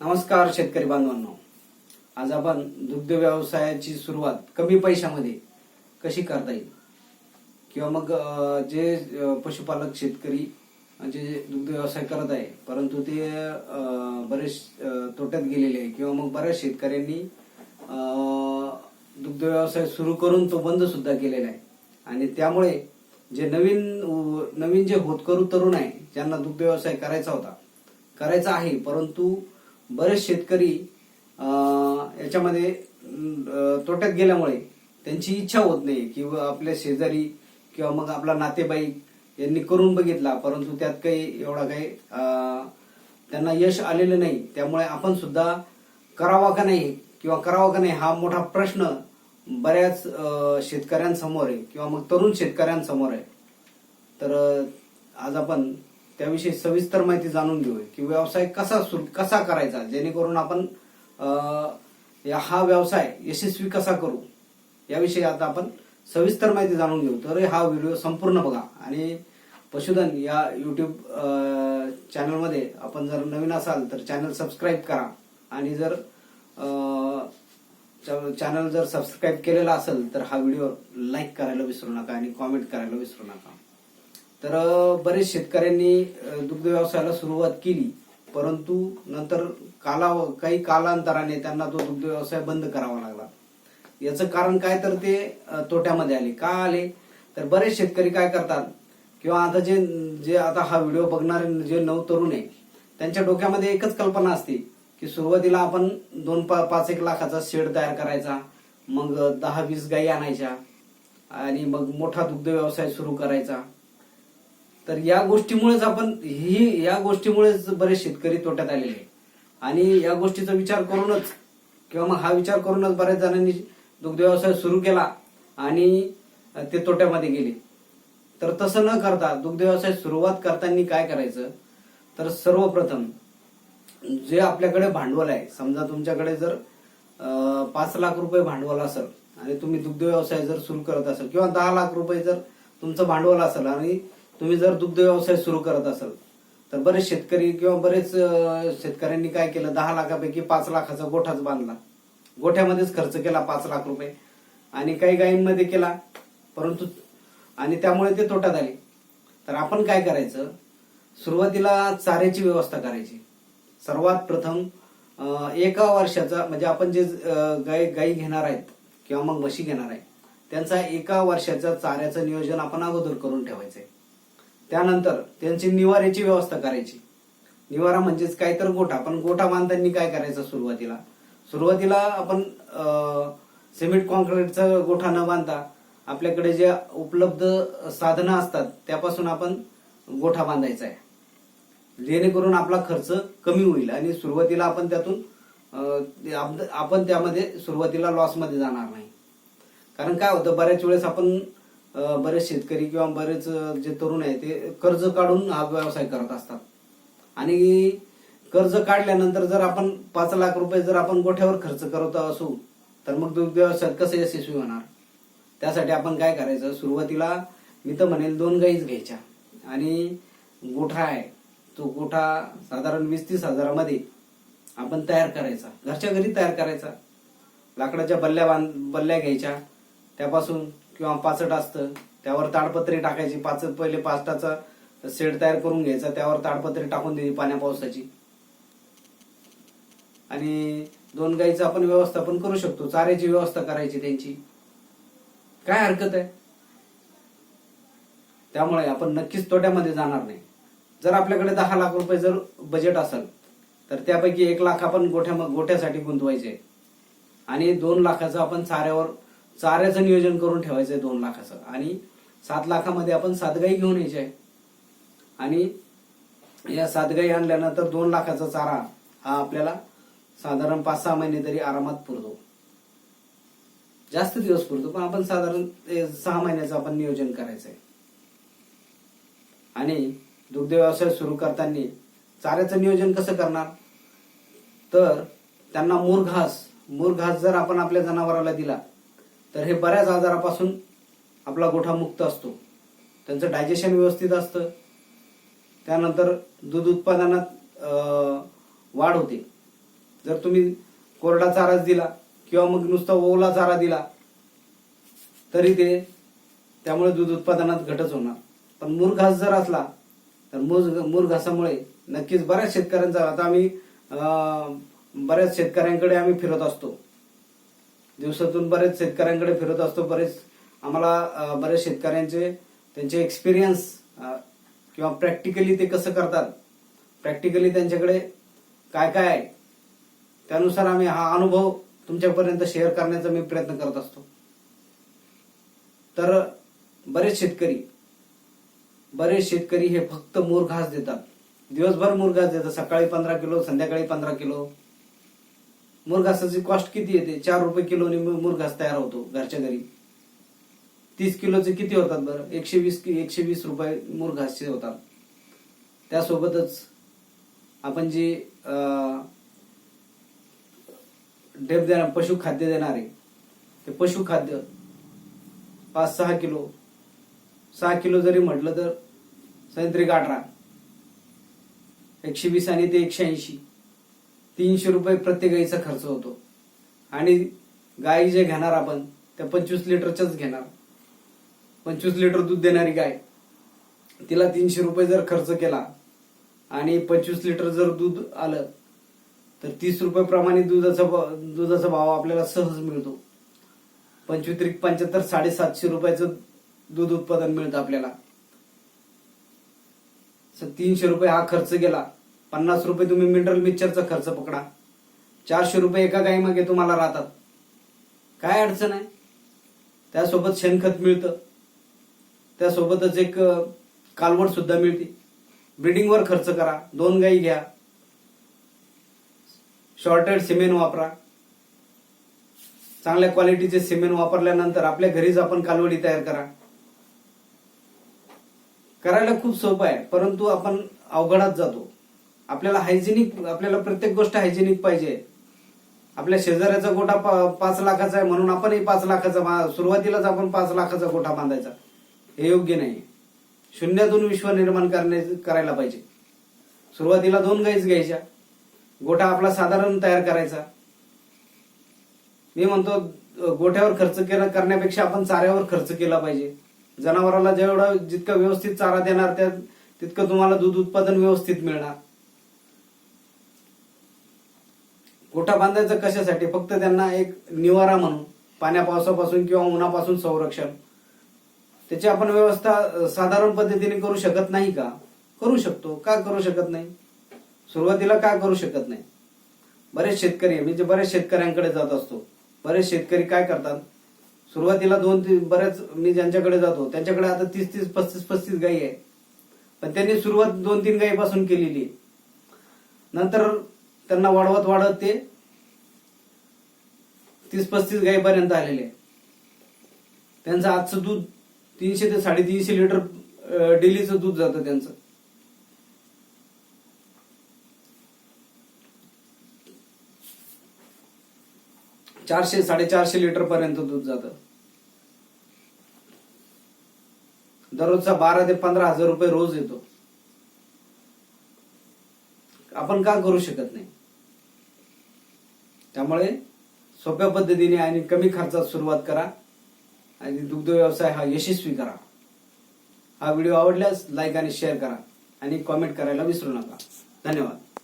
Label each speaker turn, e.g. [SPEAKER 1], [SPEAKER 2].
[SPEAKER 1] नमस्कार शेतकरी बांधवांनो. आज आपण दुग्ध व्यवसायाची सुरुवात कमी पैशामध्ये कशी करता येईल? किंवा मग जे पशुपालक शेतकरी जे दुग्ध व्यवसाय करत आहे परंतु ते बरेच तोट्यात गेलेले आहे किंवा मग बऱ्याच शेतकऱ्यांनी दुग्ध व्यवसाय सुरू करून तो बंद सुद्धा केलेला आहे. आणि त्यामुळे जे नवीन नवीन जे होतकरू तरुण आहे ज्यांना दुग्ध व्यवसाय करायचा होता करायचा आहे परंतु बरेच शेतकरी याच्यामध्ये तोट्यात गेल्यामुळे त्यांची इच्छा होत नाही किंवा आपल्या शेजारी किंवा मग आपला नातेवाईक यांनी करून बघितला परंतु त्यात काही एवढा काही त्यांना यश आलेलं नाही. त्यामुळे आपण सुद्धा करावा का नाही किंवा करावा का नाही हा मोठा प्रश्न बऱ्याच शेतकऱ्यांसमोर आहे किंवा मग तरुण शेतकऱ्यांसमोर आहे. तर आज आपण त्याविषयी सविस्तर माहिती जाणून घेऊया की व्यवसाय कसा सुरू कसा करायचा? जेणेकरून आपण या- हा व्यवसाय यशस्वी कसा करू? याविषयी आता आपण सविस्तर माहिती जाणून घेऊ. तर हा व्हिडिओ संपूर्ण बघा. आणि पशुधन या युट्यूब चॅनलमध्ये आपण जर नवीन असाल तर चॅनल सबस्क्राईब करा. आणि जर चॅनल जर सबस्क्राईब केलेला असेल तर हा व्हिडिओ लाईक करायला विसरू नका आणि कॉमेंट करायला विसरू नका. तर बरेच शेतकऱ्यांनी दुग्ध व्यवसायाला सुरुवात केली. परंतु नंतर काला काही कालांतराने त्यांना तो दुग्ध व्यवसाय बंद करावा लागला. याचं कारण काय तर ते तोट्यामध्ये आले. का आले? तर बरेच शेतकरी काय करतात? किंवा आता जे जे आता हा व्हिडिओ बघणारे जे नऊ तरुण आहे त्यांच्या डोक्यामध्ये एकच कल्पना असते की सुरुवातीला आपण दोन पा- पाच एक लाखाचा शेड तयार करायचा मग दहा वीस गायी आणायच्या आणि मग मोठा दुग्ध व्यवसाय सुरू करायचा. तर या गोष्टीमुळेच आपण ही या गोष्टीमुळेच बरेच शेतकरी तोट्यात आलेले आहेत. आणि या गोष्टीचा विचार करूनच किंवा मग हा विचार करूनच बऱ्याच जणांनी दुग्ध व्यवसाय सुरू केला आणि ते तोट्यामध्ये गेले. तर तसं न करता दुग्ध व्यवसाय सुरुवात करताना काय करायचं? तर सर्वप्रथम जे आपल्याकडे भांडवल आहे समजा तुमच्याकडे जर पाच लाख रुपये भांडवल असेल आणि तुम्ही दुग्ध व्यवसाय जर सुरू करत असाल किंवा दहा लाख रुपये जर तुमचं भांडवल असेल आणि तुम्ही जर दुग्ध व्यवसाय सुरू करत असाल तर बरेच शेतकरी किंवा बरेच शेतकऱ्यांनी काय केलं? दहा लाखापैकी पाच लाखाचा गोठाच बांधला. गोठ्यामध्येच खर्च केला पाच लाख रुपये. आणि काही गायींमध्ये केला परंतु आणि त्यामुळे ते तोट्यात आले. तर आपण काय करायचं? सुरुवातीला चाऱ्याची व्यवस्था करायची. सर्वात प्रथम एका वर्षाचा म्हणजे आपण जे गाय गायी घेणार आहेत किंवा मग म्हशी घेणार आहे त्यांचा एका वर्षाचा चाऱ्याचं नियोजन आपण अगोदर करून ठेवायचं आहे त्यानंतर त्यांची निवाऱ्याची व्यवस्था करायची. निवारा म्हणजेच काय तर गोठा. पण गोठा बांधताना काय करायचं सुरुवातीला? सुरुवातीला आपण सिमेंट कॉन्क्रीटचा गोठा न बांधता आपल्याकडे जे उपलब्ध साधनं असतात त्यापासून आपण गोठा बांधायचा आहे. जेणेकरून आपला खर्च कमी होईल आणि सुरुवातीला आपण त्यातून आपण त्यामध्ये सुरुवातीला लॉसमध्ये जाणार नाही. कारण काय होतं बऱ्याच वेळेस आपण बरेच शेतकरी किंवा बरेच जे तरुण आहे ते कर्ज काढून हा व्यवसाय करत असतात. आणि कर्ज काढल्यानंतर जर आपण पाच लाख रुपये जर आपण गोठ्यावर खर्च करत असू तर मग दुग्ध व्यवसायात कसं यशस्वी होणार? त्यासाठी आपण काय करायचं? सुरुवातीला मी तर म्हणेल दोन गाईच घ्यायच्या. आणि गोठा आहे तो गोठा साधारण वीस तीस हजारामध्ये आपण तयार करायचा. घरच्या घरी तयार करायचा. लाकडाच्या बल्ल्या बांध बल्ल्या घ्यायच्या. त्यापासून किंवा पाचट असतं त्यावर ताडपत्री टाकायची. पाच पहिले पाचटाचा शेड तयार करून घ्यायचा त्यावर ताडपत्री टाकून द्यायची पाण्या पावसाची. आणि दोन गाईचं आपण व्यवस्थापन करू शकतो. चाऱ्याची व्यवस्था करायची त्यांची. काय हरकत आहे? त्यामुळे आपण नक्कीच तोट्यामध्ये जाणार नाही. जर आपल्याकडे दहा लाख रुपये जर बजेट असेल तर त्यापैकी एक लाख आपण गोठ्या गोठ्यासाठी गुंतवायचे. आणि दोन लाखाचं आपण चाऱ्यावर चाऱ्याचं नियोजन करून ठेवायचं आहे दोन लाखाचं. आणि सात लाखामध्ये आपण सात गाई घेऊन यायचे. आहे आणि या सात गाई आणल्यानंतर दोन लाखाचा चारा हा आपल्याला साधारण पाच सहा महिने तरी आरामात पुरतो. जास्त दिवस पुरतो पण आपण साधारण ते सहा महिन्याचं आपण नियोजन करायचंय. आणि दुग्ध व्यवसाय सुरू करताना चाऱ्याचं नियोजन कसं करणार? तर त्यांना मूर घास मूर घास जर आपण आपल्या जनावराला दिला तर हे बऱ्याच आजारापासून आपला गोठा मुक्त असतो. त्यांचं डायजेशन व्यवस्थित असतं. त्यानंतर दूध उत्पादनात वाढ होते. जर तुम्ही कोरडा चाराच दिला किंवा मग नुसता ओला चारा दिला तरी ते त्यामुळे दूध उत्पादनात घटच होणार. पण मूर घास जर असला तर मूर मूर घासामुळे नक्कीच बऱ्याच शेतकऱ्यांचा आता आम्ही बऱ्याच शेतकऱ्यांकडे आम्ही फिरत असतो. दिवसातून बरेच शेतकऱ्यांकडे फिरत असतो बरेच आम्हाला बरेच शेतकऱ्यांचे त्यांचे एक्सपिरियन्स किंवा प्रॅक्टिकली ते कसं करतात प्रॅक्टिकली त्यांच्याकडे काय काय आहे त्यानुसार आम्ही हा अनुभव तुमच्यापर्यंत शेअर करण्याचा मी प्रयत्न करत असतो. तर बरेच शेतकरी बरेच शेतकरी हे फक्त मोर घास देतात. दिवसभर मोर घास देतात. सकाळी पंधरा किलो संध्याकाळी पंधरा किलो. मुरघासाची कॉस्ट किती येते? चार रुपये किलोने मुरघास तयार होतो घरच्या घरी. तीस किलोचे किती होतात बरं? एकशे वीस एकशे वीस रुपये मुरघासचे होतात. त्यासोबतच आपण जे अं, डेप देणार पशुखाद्य देणारे ते पशुखाद्य पाच सहा किलो. सहा किलो जरी म्हटलं तर सैंत्री गाठरा. एकशे वीस आणि ते एकशे ऐंशी. तीनशे रुपये प्रत्येक गाईचा खर्च होतो. आणि गाई जे घेणार आपण त्या पंचवीस लिटरच्याच घेणार. पंचवीस लिटर दूध देणारी गाय तिला तीनशे रुपये जर खर्च केला आणि पंचवीस लिटर जर दूध आलं तर तीस रुपये प्रमाणे दुधाचा दुधाचा भाव आपल्याला सहज मिळतो. पंचवीस पंच्याहत्तर साडेसातशे रुपयाचं दूध उत्पादन मिळतं आपल्याला. तीनशे रुपये हा खर्च गेला पन्नास रुपये तुम्ही मिनरल मिक्सरचा खर्च पकडा. चारशे रुपये एका गाईमागे तुम्हाला राहतात. काय अडचण आहे? त्यासोबत शेणखत मिळतं. त्यासोबतच एक कालवड सुद्धा मिळते. ब्रिडिंगवर खर्च करा. दोन गाई घ्या. शॉर्टेड सिमेंट वापरा. चांगल्या क्वालिटीचे सिमेंट वापरल्यानंतर आपल्या घरीच आपण कालवडी तयार करा. करायला खूप सोपं आहे परंतु आपण अवघडात जातो. आपल्याला हायजेनिक आपल्याला प्रत्येक गोष्ट हायजेनिक पाहिजे. आपल्या शेजाऱ्याचा गोठा पा- पाच लाखाचा आहे म्हणून आपणही पाच लाखाचा सुरुवातीलाच आपण पाच लाखाचा गोठा बांधायचा. हे योग्य नाही शून्यातून विश्व निर्माण करणे करायला पाहिजे. सुरुवातीला दोन गाईच घ्यायच्या. गोठा आपला साधारण तयार करायचा. मी म्हणतो गोठ्यावर खर्च केला करण्यापेक्षा आपण चाऱ्यावर खर्च केला पाहिजे. जनावराला जेवढा जितका व्यवस्थित चारा देणार त्या तितकं तुम्हाला दूध उत्पादन व्यवस्थित मिळणार. गोठा बांधायचं कशासाठी? फक्त त्यांना एक निवारा म्हणून पाण्या पावसापासून किंवा उन्हापासून संरक्षण. त्याची आपण व्यवस्था साधारण पद्धतीने करू शकत नाही का? करू शकतो. का करू शकत नाही? सुरुवातीला का करू शकत नाही? बरेच शेतकरी म्हणजे बरेच शेतकऱ्यांकडे जात असतो. बरेच शेतकरी काय करतात? सुरुवातीला दोन तीन बरेच मी ज्यांच्याकडे जातो त्यांच्याकडे आता तीस तीस पस्तीस पस्तीस गायी आहे पण त्यांनी सुरुवात दोन तीन गायीपासून केलेली आहे. नंतर त्यांना वाढवत वाढवत ते तीस पस्तीस गायीपर्यंत आलेले आहे. त्यांचं आजचं दूध तीनशे ते साडेतीनशे लिटर डेलीचं दूध जातं त्यांचं. चारशे साडेचारशे लिटर पर्यंत दूध जातं. दररोजचा बारा ते पंधरा हजार रुपये रोज येतो. आपण का करू शकत नाही? त्यामुळे सोप्या पद्धतीने आणि कमी खर्चात सुरुवात करा आणि दुग्ध व्यवसाय हा यशस्वी करा. हा व्हिडिओ आवडल्यास लाईक आणि शेअर करा आणि कॉमेंट करायला विसरू नका. धन्यवाद.